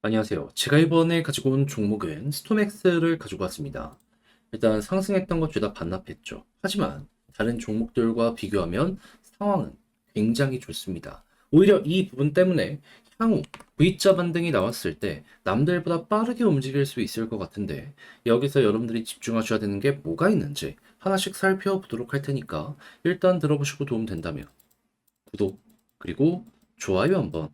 안녕하세요. 제가 이번에 가지고 온 종목은 스톰엑스를 가지고 왔습니다. 일단 상승했던 것 죄다 반납했죠. 하지만 다른 종목들과 비교하면 상황은 굉장히 좋습니다. 오히려 이 부분 때문에 향후 V자 반등이 나왔을 때 남들보다 빠르게 움직일 수 있을 것 같은데 여기서 여러분들이 집중하셔야 되는 게 뭐가 있는지 하나씩 살펴보도록 할 테니까 일단 들어보시고 도움 된다면 구독 그리고 좋아요 한번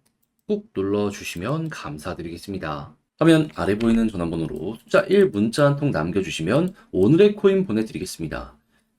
꾹 눌러주시면 감사드리겠습니다. 화면 아래 보이는 전화번호로 숫자 1 문자 한 통 남겨주시면 오늘의 코인 보내드리겠습니다.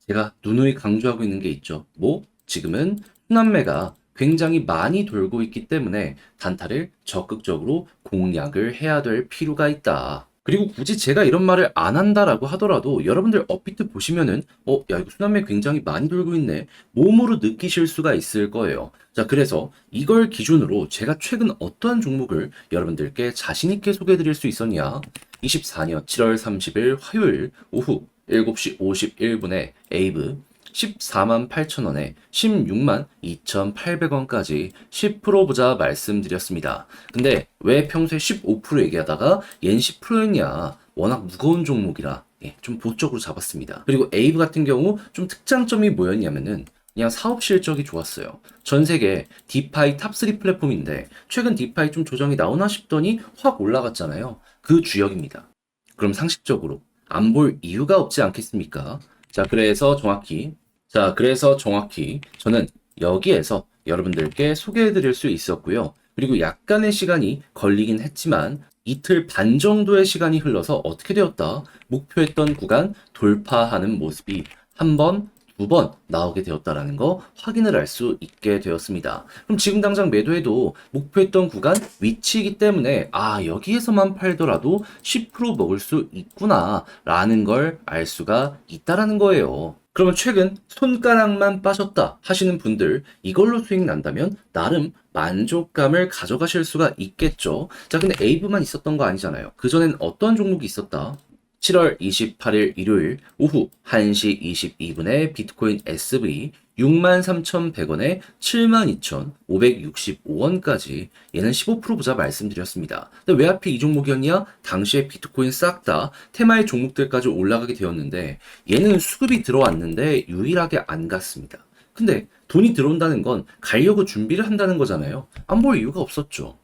제가 누누이 강조하고 있는 게 있죠. 뭐? 지금은 순환매가 굉장히 많이 돌고 있기 때문에 단타를 적극적으로 공략을 해야 될 필요가 있다. 그리고 굳이 제가 이런 말을 안 한다라고 하더라도 여러분들 업비트 보시면은 어, 야, 이거 순환매 굉장히 많이 돌고 있네. 몸으로 느끼실 수가 있을 거예요. 자, 그래서 이걸 기준으로 제가 최근 어떠한 종목을 여러분들께 자신있게 소개해 드릴 수 있었냐? 24년 7월 30일 화요일 오후 7시 51분에 에이브 14만 8천 원에 16만 2,800원까지 10% 보자 말씀드렸습니다. 근데 왜 평소에 15% 얘기하다가 얜 10%였냐? 워낙 무거운 종목이라 예, 좀 보적으로 잡았습니다. 그리고 에이브 같은 경우 좀 특장점이 뭐였냐면은 그냥 사업 실적이 좋았어요. 전 세계 디파이 탑3 플랫폼인데 최근 디파이 좀 조정이 나오나 싶더니 확 올라갔잖아요. 그 주역입니다. 그럼 상식적으로 안 볼 이유가 없지 않겠습니까? 자, 그래서 정확히 자, 그래서 정확히 저는 여기에서 여러분들께 소개해 드릴 수 있었고요. 그리고 약간의 시간이 걸리긴 했지만 이틀 반 정도의 시간이 흘러서 어떻게 되었다? 목표했던 구간 돌파하는 모습이 한 번, 두 번 나오게 되었다라는 거 확인을 할 수 있게 되었습니다. 그럼 지금 당장 매도해도 목표했던 구간 위치이기 때문에 아 여기에서만 팔더라도 10% 먹을 수 있구나라는 걸 알 수가 있다라는 거예요. 그러면 최근 손가락만 빠졌다 하시는 분들 이걸로 수익 난다면 나름 만족감을 가져가실 수가 있겠죠. 자, 근데 에이브만 있었던 거 아니잖아요. 그전엔 어떤 종목이 있었다? 7월 28일 일요일 오후 1시 22분에 비트코인 SV 63,100원에 72,565원까지 얘는 15% 보자 말씀드렸습니다. 근데 왜 하필 이 종목이었냐? 당시에 비트코인 싹 다 테마의 종목들까지 올라가게 되었는데 얘는 수급이 들어왔는데 유일하게 안 갔습니다. 근데 돈이 들어온다는 건 가려고 준비를 한다는 거잖아요. 안 볼 이유가 없었죠.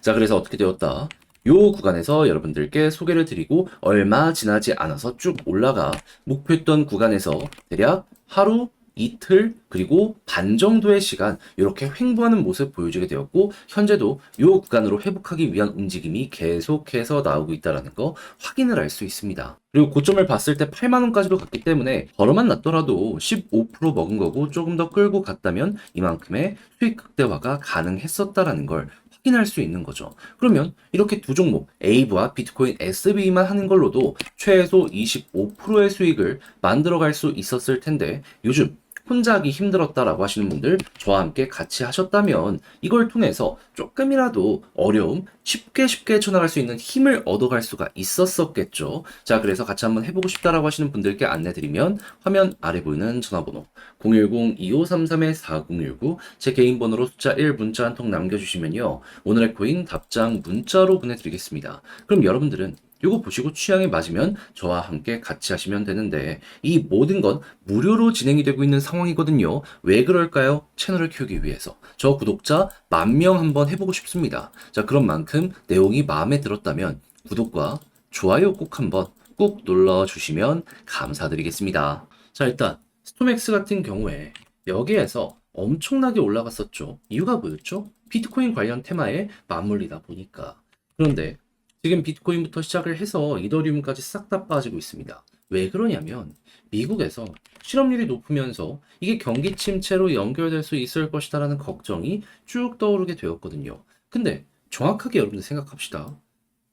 자, 그래서 어떻게 되었다? 요 구간에서 여러분들께 소개를 드리고 얼마 지나지 않아서 쭉 올라가 목표했던 구간에서 대략 하루 이틀 그리고 반 정도의 시간 이렇게 횡보하는 모습 보여주게 되었고 현재도 이 구간으로 회복하기 위한 움직임이 계속해서 나오고 있다는 거 확인을 할 수 있습니다. 그리고 고점을 봤을 때 8만 원까지도 갔기 때문에 벌어만 났더라도 15% 먹은 거고 조금 더 끌고 갔다면 이만큼의 수익 극대화가 가능했었다라는 걸 확인할 수 있는 거죠. 그러면 이렇게 두 종목 에이브와 비트코인 SB만 하는 걸로도 최소 25%의 수익을 만들어갈 수 있었을 텐데 요즘 혼자 하기 힘들었다라고 하시는 분들 저와 함께 같이 하셨다면 이걸 통해서 조금이라도 어려움 쉽게 쉽게 쳐나갈 수 있는 힘을 얻어갈 수가 있었었겠죠. 자, 그래서 같이 한번 해보고 싶다라고 하시는 분들께 안내드리면 화면 아래 보이는 전화번호 010-2533-4019 제 개인 번호로 숫자 1 문자 한 통 남겨주시면요. 오늘의 코인 답장 문자로 보내드리겠습니다. 그럼 여러분들은 이거 보시고 취향에 맞으면 저와 함께 같이 하시면 되는데 이 모든 건 무료로 진행이 되고 있는 상황이거든요. 왜 그럴까요? 채널을 키우기 위해서. 저 구독자 만 명 한번 해보고 싶습니다. 자, 그런 만큼 내용이 마음에 들었다면 구독과 좋아요 꼭 한번 꾹 눌러주시면 감사드리겠습니다. 자, 일단 스톰엑스 같은 경우에 여기에서 엄청나게 올라갔었죠. 이유가 뭐였죠? 비트코인 관련 테마에 맞물리다 보니까. 그런데 지금 비트코인부터 시작을 해서 이더리움까지 싹 다 빠지고 있습니다. 왜 그러냐면 미국에서 실업률이 높으면서 이게 경기 침체로 연결될 수 있을 것이다라는 걱정이 쭉 떠오르게 되었거든요. 근데 정확하게 여러분들 생각합시다.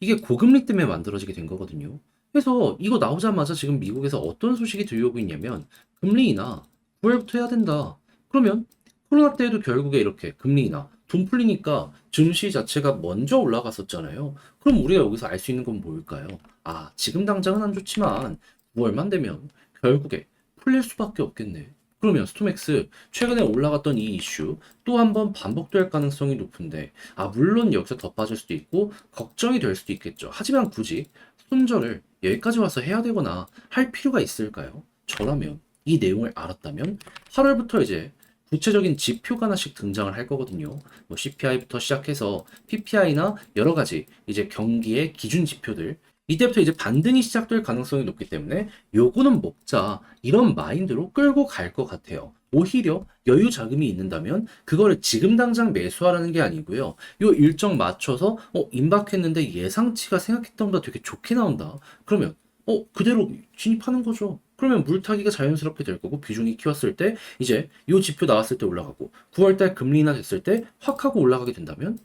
이게 고금리 때문에 만들어지게 된 거거든요. 그래서 이거 나오자마자 지금 미국에서 어떤 소식이 들려오고 있냐면 금리 인하 9월부터 해야 된다. 그러면 코로나 때에도 결국에 이렇게 금리 인하 돈 풀리니까 증시 자체가 먼저 올라갔었잖아요. 그럼 우리가 여기서 알 수 있는 건 뭘까요? 아, 지금 당장은 안 좋지만 9월만 되면 결국에 풀릴 수밖에 없겠네. 그러면 스톰엑스 최근에 올라갔던 이 이슈 또 한 번 반복될 가능성이 높은데 아 물론 여기서 더 빠질 수도 있고 걱정이 될 수도 있겠죠. 하지만 굳이 손절을 여기까지 와서 해야 되거나 할 필요가 있을까요? 저라면 이 내용을 알았다면 8월부터 이제 구체적인 지표가 하나씩 등장을 할 거거든요. 뭐 CPI부터 시작해서 PPI나 여러 가지 이제 경기의 기준 지표들 이때부터 이제 반등이 시작될 가능성이 높기 때문에 요거는 먹자 이런 마인드로 끌고 갈 것 같아요. 오히려 여유 자금이 있는다면 그거를 지금 당장 매수하라는 게 아니고요. 요 일정 맞춰서 어 임박했는데 예상치가 생각했던 것보다 되게 좋게 나온다. 그러면 어 그대로 진입하는 거죠. 그러면 물타기가 자연스럽게 될 거고 비중이 키웠을 때 이제 요 지표 나왔을 때 올라가고 9월달 금리 인하 됐을 때 확 하고 올라가게 된다면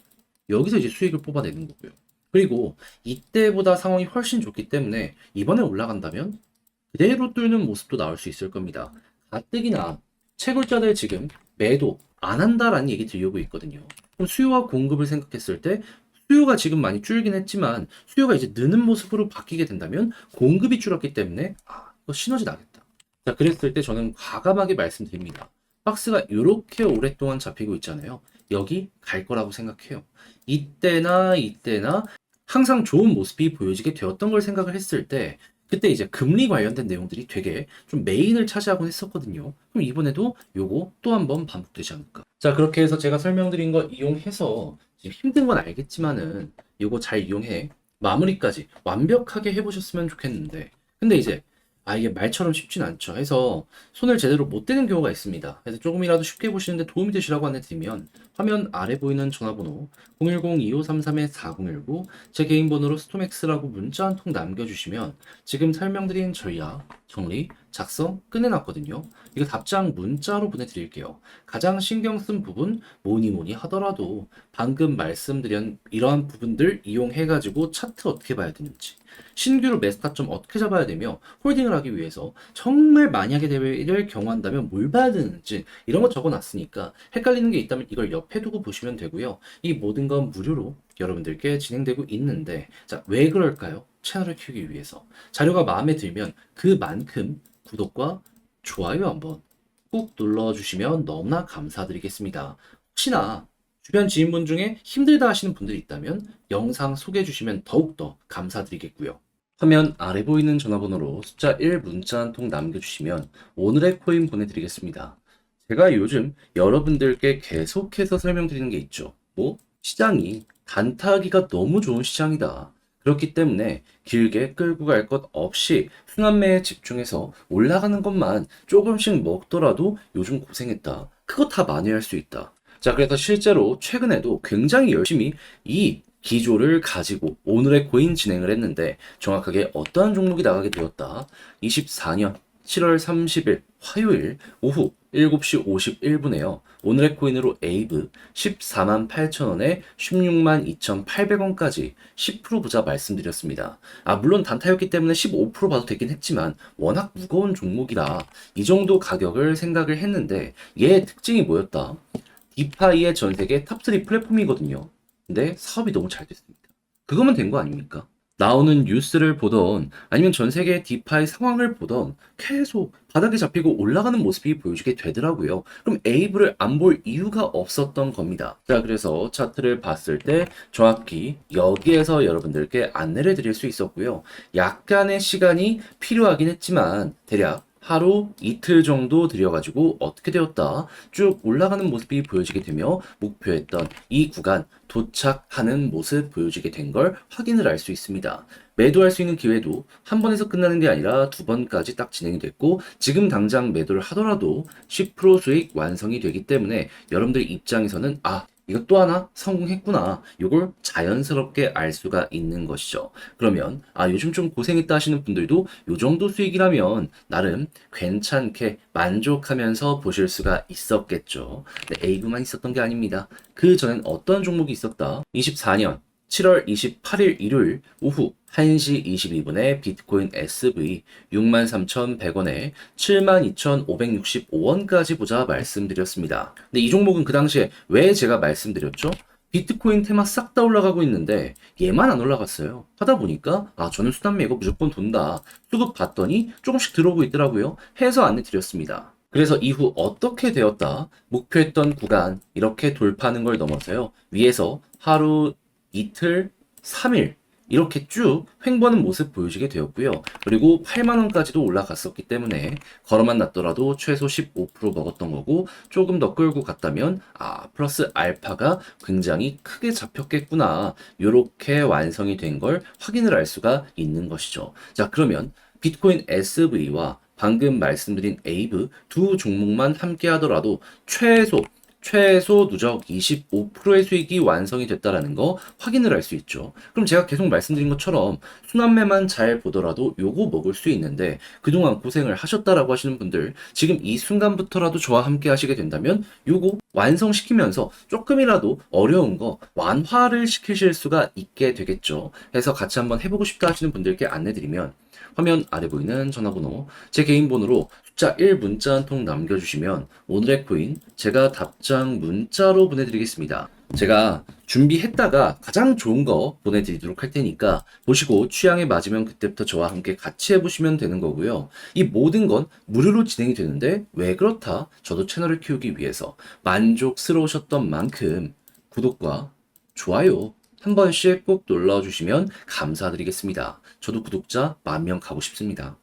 여기서 이제 수익을 뽑아내는 거고요. 그리고 이때보다 상황이 훨씬 좋기 때문에 이번에 올라간다면 그대로 뚫는 모습도 나올 수 있을 겁니다. 가뜩이나 채굴자들 지금 매도 안 한다라는 얘기 들려오고 있거든요. 그럼 수요와 공급을 생각했을 때 수요가 지금 많이 줄긴 했지만 수요가 이제 느는 모습으로 바뀌게 된다면 공급이 줄었기 때문에 아, 시너지 나겠다. 자, 그랬을 때 저는 과감하게 말씀드립니다. 박스가 이렇게 오랫동안 잡히고 있잖아요. 여기 갈 거라고 생각해요. 이때나 이때나 항상 좋은 모습이 보여지게 되었던 걸 생각을 했을 때 그때 이제 금리 관련된 내용들이 되게 좀 메인을 차지하곤 했었거든요. 그럼 이번에도 요거 또 한 번 반복되지 않을까. 자, 그렇게 해서 제가 설명드린 거 이용해서 힘든 건 알겠지만은 요거 잘 이용해 마무리까지 완벽하게 해보셨으면 좋겠는데 근데 이제 아 이게 말처럼 쉽진 않죠. 해서 손을 제대로 못 대는 경우가 있습니다. 그래서 조금이라도 쉽게 보시는데 도움이 되시라고 안내드리면 화면 아래 보이는 전화번호 010-2533-4019 제 개인 번호로 스톰엑스라고 문자 한 통 남겨주시면 지금 설명드린 전략, 정리, 작성 끝내놨거든요. 이거 답장 문자로 보내드릴게요. 가장 신경 쓴 부분 뭐니 뭐니 하더라도 방금 말씀드린 이러한 부분들 이용해가지고 차트 어떻게 봐야 되는지 신규로 매스타점 어떻게 잡아야 되며 홀딩을 하기 위해서 정말 만약에 대회를 경험한다면 뭘 봐야 되는지 이런 거 적어놨으니까 헷갈리는 게 있다면 이걸 옆에 두고 보시면 되고요. 이 모든 건 무료로 여러분들께 진행되고 있는데 자 왜 그럴까요? 채널을 키우기 위해서 자료가 마음에 들면 그만큼 구독과 좋아요 한번 꾹 눌러주시면 너무나 감사드리겠습니다. 혹시나 주변 지인분 중에 힘들다 하시는 분들이 있다면 영상 소개해 주시면 더욱더 감사드리겠고요. 화면 아래 보이는 전화번호로 숫자 1 문자 한 통 남겨주시면 오늘의 코인 보내드리겠습니다. 제가 요즘 여러분들께 계속해서 설명드리는 게 있죠. 뭐? 시장이 단타하기가 너무 좋은 시장이다. 그렇기 때문에 길게 끌고 갈 것 없이 순환매에 집중해서 올라가는 것만 조금씩 먹더라도 요즘 고생했다. 그거 다 만회할 수 있다. 자, 그래서 실제로 최근에도 굉장히 열심히 이 기조를 가지고 오늘의 코인 진행을 했는데 정확하게 어떠한 종목이 나가게 되었다. 24년 7월 30일 화요일 오후 7시 51분에요. 오늘의 코인으로 에이브 14만 8천원에 16만 2,800원까지 10% 부자 말씀드렸습니다. 아, 물론 단타였기 때문에 15% 봐도 되긴 했지만 워낙 무거운 종목이라 이 정도 가격을 생각을 했는데 얘의 특징이 뭐였다? 디파이의 전 세계 탑3 플랫폼이거든요. 근데 사업이 너무 잘 됐습니다. 그거면 된 거 아닙니까? 나오는 뉴스를 보던 아니면 전 세계 디파이 상황을 보던 계속 바닥에 잡히고 올라가는 모습이 보여지게 되더라고요. 그럼 에이브를 안 볼 이유가 없었던 겁니다. 자, 그래서 차트를 봤을 때 정확히 여기에서 여러분들께 안내를 드릴 수 있었고요. 약간의 시간이 필요하긴 했지만 대략 하루 이틀 정도 들여가지고 어떻게 되었다 쭉 올라가는 모습이 보여지게 되며 목표했던 이 구간 도착하는 모습 보여지게 된 걸 확인을 할수 있습니다. 매도할 수 있는 기회도 한 번에서 끝나는 게 아니라 두 번까지 딱 진행이 됐고 지금 당장 매도를 하더라도 10% 수익 완성이 되기 때문에 여러분들 입장에서는 아 이것 또 하나 성공했구나. 이걸 자연스럽게 알 수가 있는 것이죠. 그러면 아 요즘 좀 고생했다 하시는 분들도 요 정도 수익이라면 나름 괜찮게 만족하면서 보실 수가 있었겠죠. 네, 에이브만 있었던 게 아닙니다. 그 전엔 어떤 종목이 있었다? 24년 7월 28일 일요일 오후 1시 22분에 비트코인 SV 63,100원에 72,565원까지 보자 말씀드렸습니다. 근데 이 종목은 그 당시에 왜 제가 말씀드렸죠? 비트코인 테마 싹 다 올라가고 있는데 얘만 안 올라갔어요. 하다 보니까 아 저는 수단 매고 무조건 돈다. 수급 봤더니 조금씩 들어오고 있더라고요. 해서 안내 드렸습니다. 그래서 이후 어떻게 되었다, 목표했던 구간, 이렇게 돌파하는 걸 넘어서요. 위에서 하루, 이틀, 3일, 이렇게 쭉 횡보하는 모습 보여지게 되었고요. 그리고 8만원까지도 올라갔었기 때문에 걸어만 놨더라도 최소 15% 먹었던 거고 조금 더 끌고 갔다면 아 플러스 알파가 굉장히 크게 잡혔겠구나 이렇게 완성이 된 걸 확인을 할 수가 있는 것이죠. 자 그러면 비트코인 SV와 방금 말씀드린 에이브 두 종목만 함께 하더라도 최소 최소 누적 25%의 수익이 완성이 됐다라는 거 확인을 할 수 있죠. 그럼 제가 계속 말씀드린 것처럼 순환매만 잘 보더라도 요거 먹을 수 있는데 그동안 고생을 하셨다라고 하시는 분들 지금 이 순간부터라도 저와 함께 하시게 된다면 요거 완성시키면서 조금이라도 어려운 거 완화를 시키실 수가 있게 되겠죠. 해서 같이 한번 해보고 싶다 하시는 분들께 안내드리면 화면 아래 보이는 전화번호 제 개인 번호로 숫자 1 문자 한 통 남겨주시면 오늘의 코인 제가 답장 문자로 보내드리겠습니다. 제가 준비했다가 가장 좋은 거 보내드리도록 할 테니까 보시고 취향에 맞으면 그때부터 저와 함께 같이 해보시면 되는 거고요. 이 모든 건 무료로 진행이 되는데 왜 그렇다? 저도 채널을 키우기 위해서 만족스러우셨던 만큼 구독과 좋아요 한 번씩 꼭 눌러주시면 감사드리겠습니다. 저도 구독자 만 명 가고 싶습니다.